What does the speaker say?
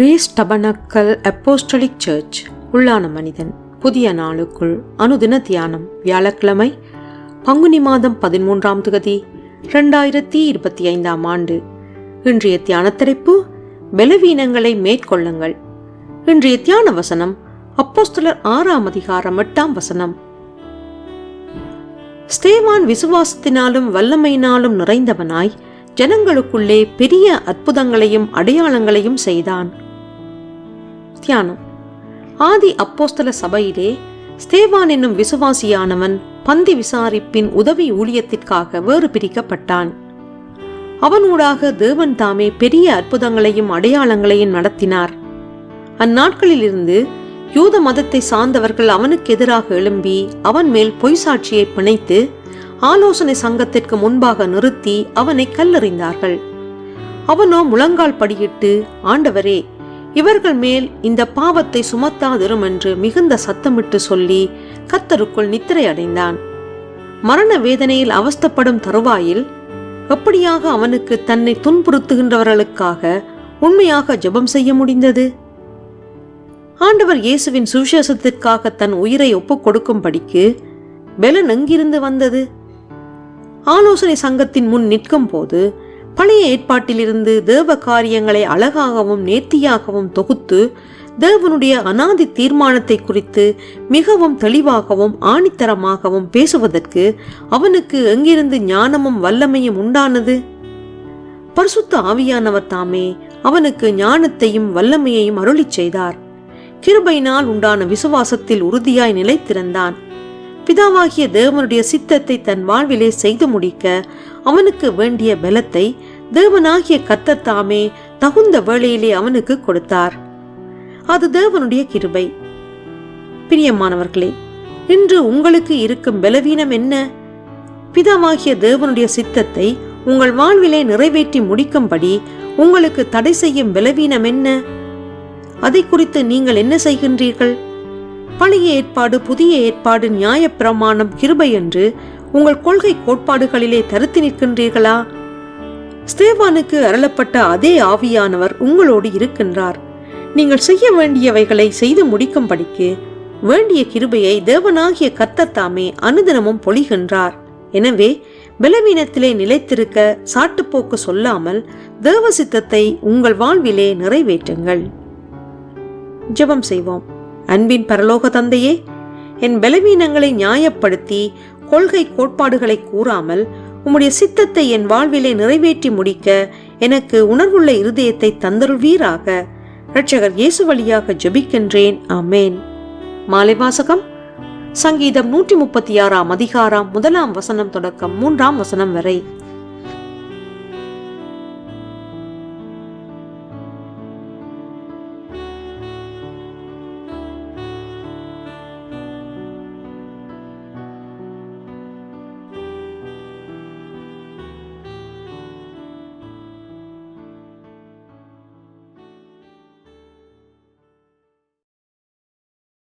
Grace tabernacle apostolic search. உள்ளான மனிதன் புதிய நாளுக்குள் அனுதின தியானம் வியாழக்கிழமை பங்குனி மாதம் பதிமூன்றாம் தொகுதி ரெண்டாயிரத்தி இருபத்தி ஐந்தாம் ஆண்டு. இன்றைய தியானத்திரைப்பு பலவீனங்களை மேற்கொள்ளுங்கள். இன்றைய தியான வசனம் அப்போஸ்தலர் ஆறாம் அதிகாரம் எட்டாம் வசனம். ஸ்தேவான் விசுவாசத்தினாலும் வல்லமையினாலும் நிறைந்தவனாய் ஜனங்களுக்குள்ளே பெரிய அற்புதங்களையும் அடையாளங்களையும் செய்தான். தியானம். ஆதி அப்போஸ்தல சபையிலே ஸ்தேவான் என்னும் விசுவாசியானவன் பந்தி விசாரிப்பின் உதவி ஊழியத்திற்காக வேறு பிரிக்கப்பட்டான். அவனூடாக தேவன் தாமே பெரிய அற்புதங்களையும் அடையாளங்களையும் நடத்தினார். அந்நாட்களிலிருந்து யூத மதத்தை சார்ந்தவர்கள் அவனுக்கு எதிராக எழும்பி அவன் மேல் பொய் சாட்சியை பிணைத்து ஆலோசனை சங்கத்திற்கு முன்பாக நிறுத்தி அவனை கல்லெறிந்தார்கள். அவனோ முழங்கால் படியிட்டு ஆண்டவரே இவர்கள் மேல் இந்த பாவத்தை சுமத்தாதிரும் என்று மிகுந்த சத்தமிட்டு சொல்லி கத்தருக்குள் நித்திரை அடைந்தான். மரண வேதனையில் அவஸ்தப்படும் தருவாயில் எப்படியாக அவனுக்கு தன்னை துன்புறுத்துகின்றவர்களுக்காக உண்மையாக ஜெபம் செய்ய முடிந்தது? ஆண்டவர் இயேசுவின் சுவிசேஷத்திற்காக தன் உயிரை ஒப்புக் கொடுக்கும்படிக்கு பெலன் எங்கிருந்து வந்தது? ஆலோசனை சங்கத்தின் முன் நிற்கும் போது பழைய ஏற்பாட்டிலிருந்து தேவ காரியங்களை அழகாகவும் நேர்த்தியாகவும் தொகுத்து தேவனுடைய அனாதி தீர்மானத்தை குறித்து மிகவும் தெளிவாகவும் ஆணித்தரமாகவும் பேசுவதற்கு அவனுக்கு எங்கிருந்து ஞானமும் வல்லமையும் உண்டானது? பரிசுத்த ஆவியானவர் தாமே அவனுக்கு ஞானத்தையும் வல்லமையையும் அருளிச் செய்தார். கிருபையினால் உண்டான விசுவாசத்தில் உறுதியாய் நிலைத்திருந்தான். பிதாவாகிய தேவனுடைய சித்தத்தை தன் வாழ்விலே செய்து முடிக்க அவனுக்கு வேண்டிய பலத்தை தேவனாகிய கத்தத்தாமே தாமே தகுந்த வேளையிலே அவனுக்கு கொடுத்தார். அது தேவனுடைய கிருபை. பிரியமானவர்களே இன்று உங்களுக்கு இருக்கும் பலவீனம் என்ன? பிதாவாகிய தேவனுடைய சித்தத்தை உங்கள் வாழ்விலே நிறைவேற்றி முடிக்கும்படி உங்களுக்கு தடை செய்யும் பலவீனம் என்ன? அதை குறித்து நீங்கள் என்ன செய்கின்றீர்கள்? பழைய ஏற்பாடு புதிய ஏற்பாடு நியாயப்பிரமாணம் கிருபை என்று உங்கள் கொள்கை கோட்பாடுகளிலே தருத்து நிற்கின்றீர்களா? ஸ்தேவானுக்கு அருளப்பட்ட அதே ஆவியானவர் உங்களோடு இருக்கின்றார். நீங்கள் செய்ய வேண்டியவைகளை செய்து முடிக்கும்படிக்கு வேண்டிய கிருபையை தேவனாகிய கத்தத்தாமே அனுதினமும் பொழிகின்றார். எனவே பலவீனத்திலே நிலைத்திருக்க சாட்டுப்போக்கு சொல்லாமல் தேவ சித்தத்தை உங்கள் வாழ்விலே நிறைவேற்றுங்கள். ஜெபம் செய்வோம். அன்பின் பரலோக தந்தையே என் பலவீனங்களை நியாயப்படுத்தி கொள்கை கோட்பாடுகளை கூறாமல் உம்முடைய சித்தத்தை என் வாழ்விலே நிறைவேற்றி முடிக்க எனக்கு உணர்வுள்ள இருதயத்தை தந்தருள்வீராக. இரட்சகர் இயேசு வழியாக ஜெபிக்கின்றேன். ஆமேன். மாலை வாசகம். சங்கீதம் நூற்றி முப்பத்தி ஆறாம் அதிகாரம் முதலாம் வசனம் தொடக்கம் மூன்றாம் வசனம் வரை.